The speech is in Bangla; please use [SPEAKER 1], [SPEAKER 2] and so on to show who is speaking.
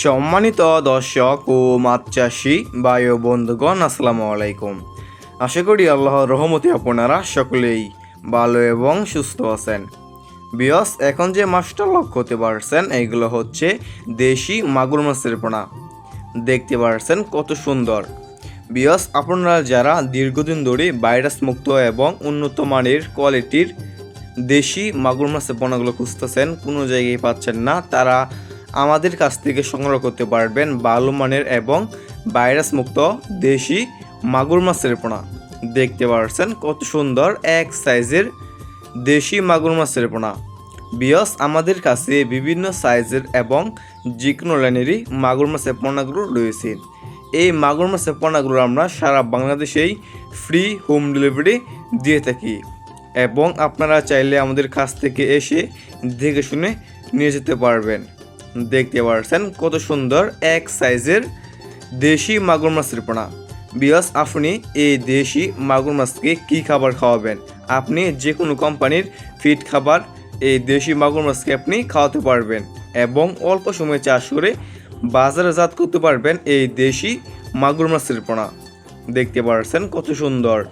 [SPEAKER 1] সম্মানিত দর্শক ও মাছ চাষি বায়ু বন্ধুগণ, আসসালামু আলাইকুম। আশা করি আল্লাহর রহমতে আপনারা সকলেই ভালো এবং সুস্থ আছেন। বিয়স, এখন যে মাছটা লক্ষ্য করতে পারছেন, এগুলো হচ্ছে দেশি মাগুর মাছের পোনা। দেখতে পারছেন কত সুন্দর। বিয়স, আপনারা যারা দীর্ঘদিন ধরে ভাইরাস মুক্ত এবং উন্নত মানের কোয়ালিটির দেশি মাগুর মাছের পোনাগুলো খুঁজতেছেন, কোনো জায়গায় পাচ্ছেন না, তারা আমাদের কাছ থেকে সংগ্রহ করতে পারবেন ভালো মানের এবং ভাইরাস মুক্ত দেশি মাগুর মাছের পোনা। দেখতে পারছেন কত সুন্দর এক সাইজের দেশি মাগুর মাছের পোনা। বিয়স, আমাদের কাছে বিভিন্ন সাইজের এবং যে কোনো লাইনেরই মাগুর মাছের পোনাগুলো রয়েছে। এই মাগুর মাছের পোনাগুলো আমরা সারা বাংলাদেশেই ফ্রি হোম ডেলিভারি দিয়ে থাকি এবং আপনারা চাইলে আমাদের কাছ থেকে এসে দেখে শুনে নিয়ে যেতে পারবেন। দেখতে পারছেন কত সুন্দর এক সাইজের দেশি মাগুর মাছের পোনা। বিয়স, আপনি এই দেশি মাগুর মাছকে কী খাবার খাওয়াবেন? আপনি যে কোনো কোম্পানির ফিড খাবার এই দেশি মাগুর মাছকে আপনি খাওয়াতে পারবেন এবং অল্প সময়ে চাষ করে বাজারজাত করতে পারবেন এই দেশি মাগুর মাছের পোনা। দেখতে পারছেন কত সুন্দর।